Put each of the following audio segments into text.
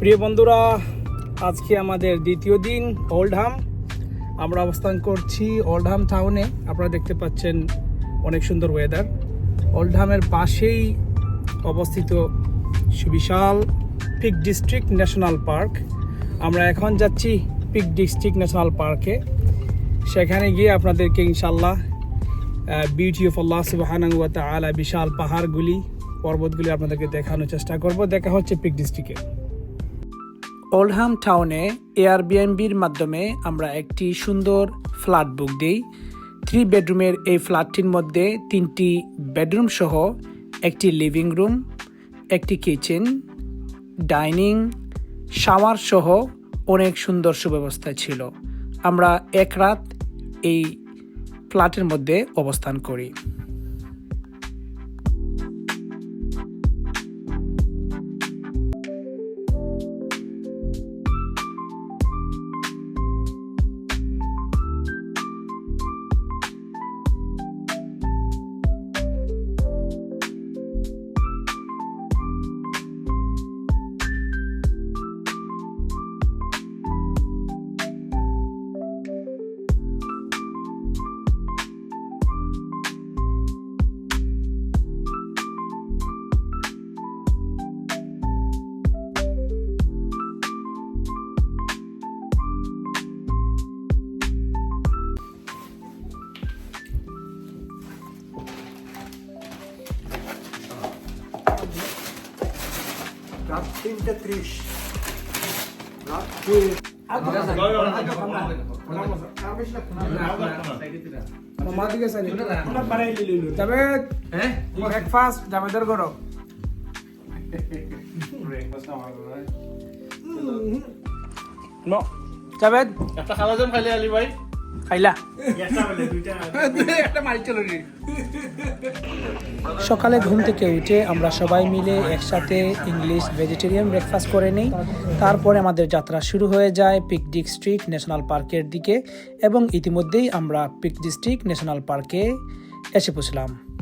প্রিয় বন্ধুরা, আজকে আমাদের দ্বিতীয় দিন ওল্ডহাম। আমরা অবস্থান করছি ওল্ডহাম টাউনে আপনারা দেখতে পাচ্ছেন অনেক সুন্দর ওয়েদার ওল্ডহামের পাশেই অবস্থিত সুবিশাল পিক ডিস্ট্রিক্ট ন্যাশনাল পার্ক আমরা এখন যাচ্ছি পিক ডিস্ট্রিক্ট ন্যাশনাল পার্কে সেখানে গিয়ে আপনাদেরকে ইনশাল্লাহ বিউটি অফ আল্লাহ সুবাহানাঙ্গ আলা বিশাল পাহাড়গুলি, পর্বতগুলি আপনাদেরকে দেখানোর চেষ্টা করব। দেখা হচ্ছে পিক ডিস্ট্রিক্টে ওল্ডহাম টাউনে এয়ারবিএনবির মাধ্যমে আমরা একটি সুন্দর ফ্ল্যাট বুক দিই। থ্রি বেডরুমের এই ফ্ল্যাটটির মধ্যে তিনটি বেডরুম সহ একটি লিভিং রুম একটি কিচেন ডাইনিং শাওয়ার সহ অনেক সুন্দর সুব্যবস্থা ছিল। আমরা এক রাত এই ফ্ল্যাটের মধ্যে অবস্থান করি। তিনটে ত্রিশ। ব্রেকফাস্ট জামেদের করো নো জাভেদ। একটা খালা যাম খালি আলি ভাই। সকালে ঘুম থেকে উঠে আমরা সবাই মিলে একসাথে ইংলিশ ভেজিটেরিয়ান ব্রেকফাস্ট করে নিই। তারপরে আমাদের যাত্রা শুরু হয়ে যায় পিক ডিস্ট্রিক্ট ন্যাশনাল পার্কের দিকে এবং ইতিমধ্যেই আমরা পিক ডিস্ট্রিক্ট ন্যাশনাল পার্কে এসে পৌঁছলাম।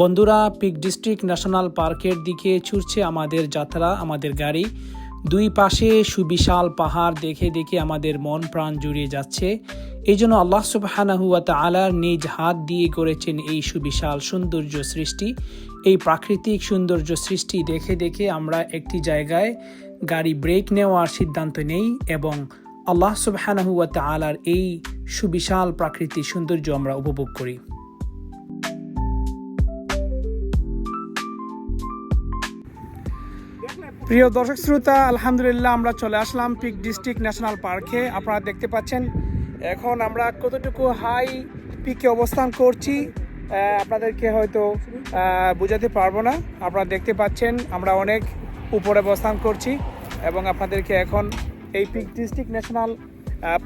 বন্ধুরা, পিক ডিস্ট্রিক্ট ন্যাশনাল পার্কের দিকে ছুটছে আমাদের যাত্রা, আমাদের গাড়ি। দুই পাশে সুবিশাল পাহাড় দেখে দেখে আমাদের মন প্রাণ জুড়িয়ে যাচ্ছে। এই জন্য আল্লাহ সুবাহানাহুয়া তালার নিজ হাত দিয়ে করেছেন এই সুবিশাল সৌন্দর্য সৃষ্টি। এই প্রাকৃতিক সৌন্দর্য সৃষ্টি দেখে দেখে আমরা একটি জায়গায় গাড়ি ব্রেক নেওয়ার সিদ্ধান্ত নেই এবং আল্লাহ সুবাহানাহুয়া তালার এই সুবিশাল প্রাকৃতিক সৌন্দর্য আমরা উপভোগ করি। প্রিয় দর্শক শ্রোতা, আলহামদুলিল্লাহ আমরা চলে আসলাম পিক ডিস্ট্রিক্ট ন্যাশনাল পার্কে। আপনারা দেখতে পাচ্ছেন, এখন আমরা কতটুকু হাই পিকে অবস্থান করছি আপনাদেরকে হয়তো বোঝাতে পারব না। আপনারা দেখতে পাচ্ছেন, আমরা অনেক উপরে অবস্থান করছি এবং আপনাদেরকে এখন এই পিক ডিস্ট্রিক্ট ন্যাশনাল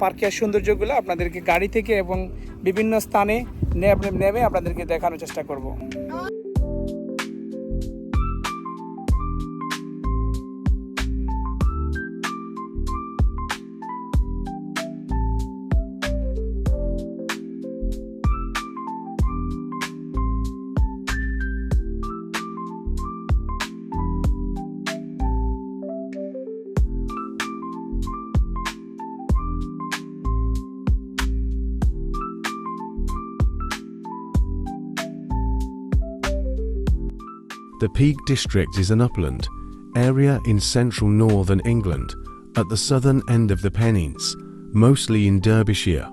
পার্কের সৌন্দর্যগুলো আপনাদেরকে গাড়ি থেকে এবং বিভিন্ন স্থানে নেমে আপনাদেরকে দেখানোর চেষ্টা করব। The Peak District is an upland area in central northern England at the southern end of the Pennines, mostly in Derbyshire.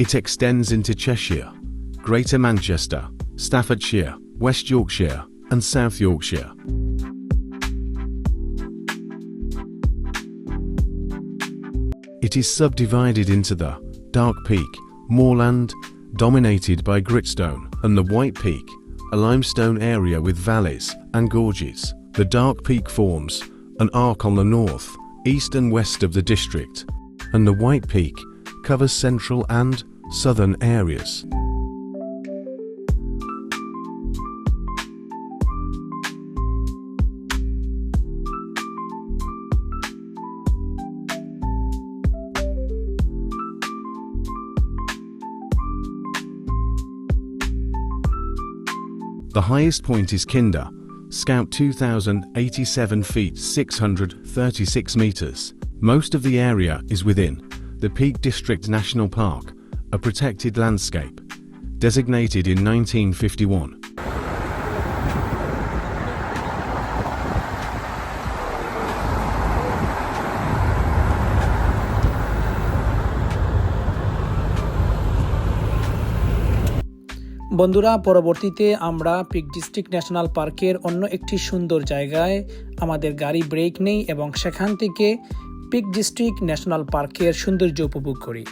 It extends into Cheshire, Greater Manchester, Staffordshire, West Yorkshire, and South Yorkshire. It is subdivided into the Dark Peak, moorland, dominated by gritstone, and the White Peak, a limestone area with valleys and gorges. The Dark Peak forms an arc on the north, east, and west of the district, and the White Peak covers central and southern areas. The highest point is Kinder, Scout 2087 feet 636 meters. Most of the area is within the Peak District National Park, a protected landscape, designated in 1951. বন্ধুরা, পরবর্তীতে আমরা pick district national পার্কের অন্য একটি সুন্দর জায়গায় আমাদের গাড়ি ব্রেক নেই এবং সেখান থেকে পিক ডিস্ট্রিক্ট ন্যাশনাল পার্কের সৌন্দর্য উপভোগ করি।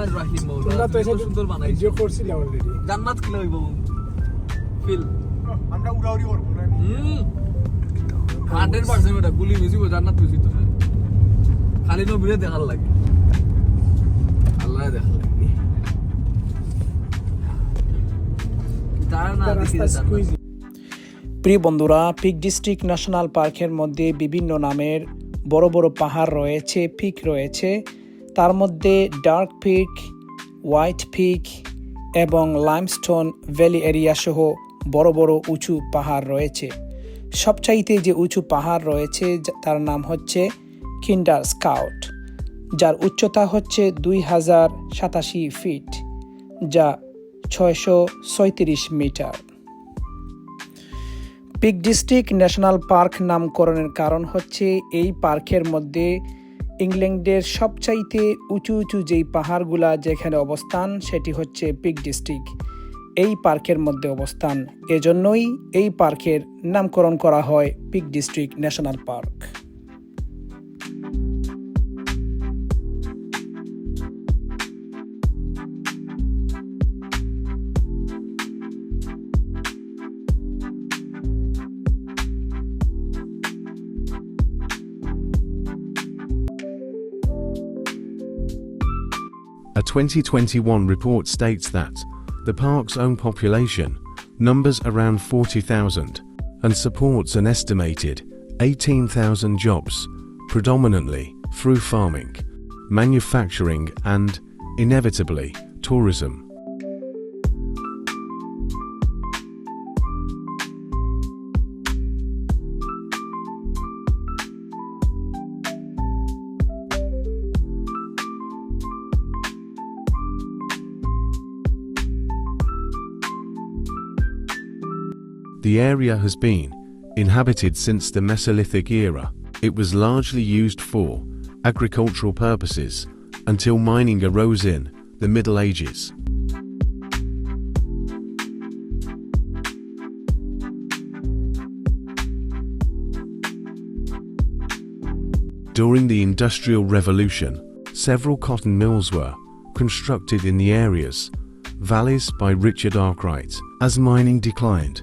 আল্লাহ রহমান রাহিম মৌলা তুমি তো সুন্দর বানাইছো। করছিলাম অলরেডি জান্নাত হইব ফিল। আমরা উড়াউড়ি করব না? হুম। হান্ড্রেড পার্সেন্ট এটা গুলি জান্নাত তো খালি নবীরে দেখার লাগে। আল্লাহ দেখার লাগে। তারা না দেখিলে প্রিয় বন্ধুরা পিক ডিস্ট্রিক্ট ন্যাশনাল পার্কের মধ্যে বিভিন্ন নামের বড় বড় পাহাড় রয়েছে পিক রয়েছে। তার মধ্যে ডার্ক পিক, হোয়াইট পিক এবং লাইমস্টোন ভ্যালি এরিয়া সহ বড় বড় উঁচু পাহাড় রয়েছে। সবচাইতে যে উঁচু পাহাড় রয়েছে তার নাম হচ্ছে কিন্ডার স্কাউট, যার উচ্চতা হচ্ছে দুই হাজার সাতাশি ফিট, যা ছয়শো ছয়ত্রিশ metre. Peak District National Park নামকরণের কারণ হচ্ছে এই পার্কের মধ্যে ইংল্যান্ডের সবচাইতে উঁচু উঁচু যেই পাহাড়গুলা যেখানে অবস্থান, সেটি হচ্ছে পিক ডিস্ট্রিক্ট। এই পার্কের মধ্যে অবস্থান। এজন্যই এই পার্কের নামকরণ করা হয় Peak District National Park. 2021 report states that the park's own population numbers around 40,000 and supports an estimated 18,000 jobs, predominantly through farming, manufacturing, and, inevitably, tourism. The area has been inhabited since the Mesolithic era. It was largely used for agricultural purposes until mining arose in the Middle Ages. During the Industrial Revolution, several cotton mills were constructed in the areas, valleys by Richard Arkwright. As mining declined,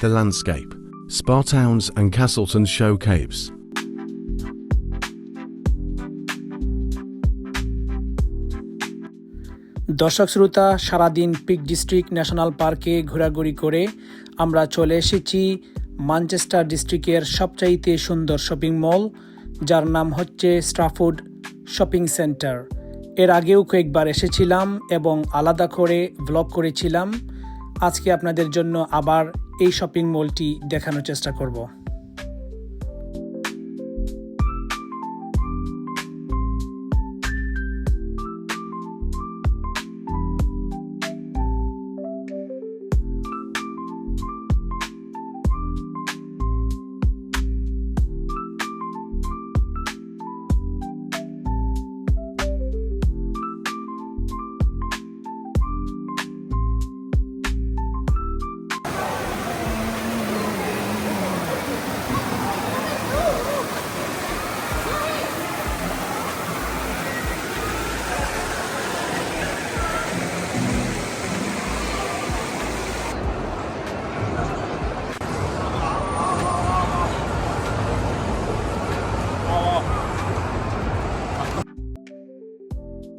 the landscape, spa towns and Castleton show caves. দর্শক শ্রোতা সারাদিন pick district national পার্কে ঘোরাঘুরি করে আমরা চলে এসেছি Manchester ডিস্ট্রিক্টের সবচাইতে সুন্দর শপিং মল যার নাম হচ্ছে স্ট্রাফোর্ড শপিং সেন্টার এর আগেও কয়েকবার এসেছিলাম এবং আলাদা করে ব্লগ করেছিলাম আজকে আপনাদের জন্য আবার এই শপিং মলটি দেখানোর চেষ্টা করব।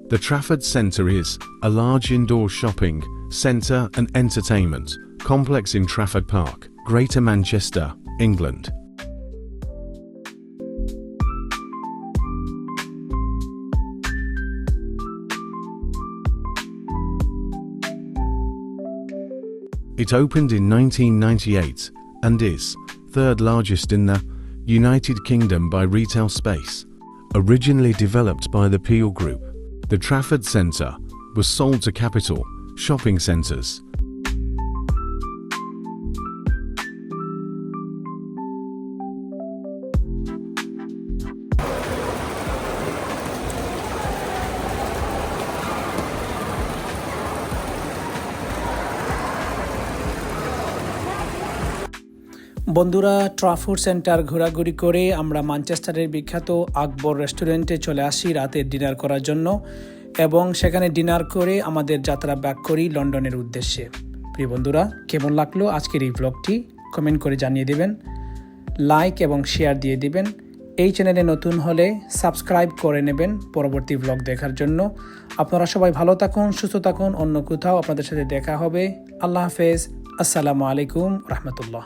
The Trafford Centre is a large indoor shopping, centre and entertainment complex in Trafford Park, Greater Manchester, England. It opened in 1998 and is third largest in the United Kingdom by retail space. Originally developed by the Peel Group, the Trafford Centre was sold to Capital Shopping Centres. বন্ধুরা ট্রাফুড centre ঘোরাঘুরি করে আমরা ম্যানচেস্টারের বিখ্যাত আকবর রেস্টুরেন্টে চলে আসি রাতের dinner করার জন্য এবং সেখানে ডিনার করে আমাদের যাত্রা ব্যাক করি লন্ডনের উদ্দেশ্যে। প্রিয় বন্ধুরা, কেমন লাগল আজকের এই ব্লগটি কমেন্ট করে জানিয়ে দেবেন লাইক এবং শেয়ার দিয়ে দিবেন। এই চ্যানেলে নতুন হলে সাবস্ক্রাইব করে নেবেন পরবর্তী ব্লগ দেখার জন্য। আপনারা সবাই ভালো থাকুন, সুস্থ থাকুন, অন্য কোথাও আপনাদের সাথে দেখা হবে। আল্লাহ হাফেজ, আসসালামু আলাইকুম, রহমতুল্লাহ।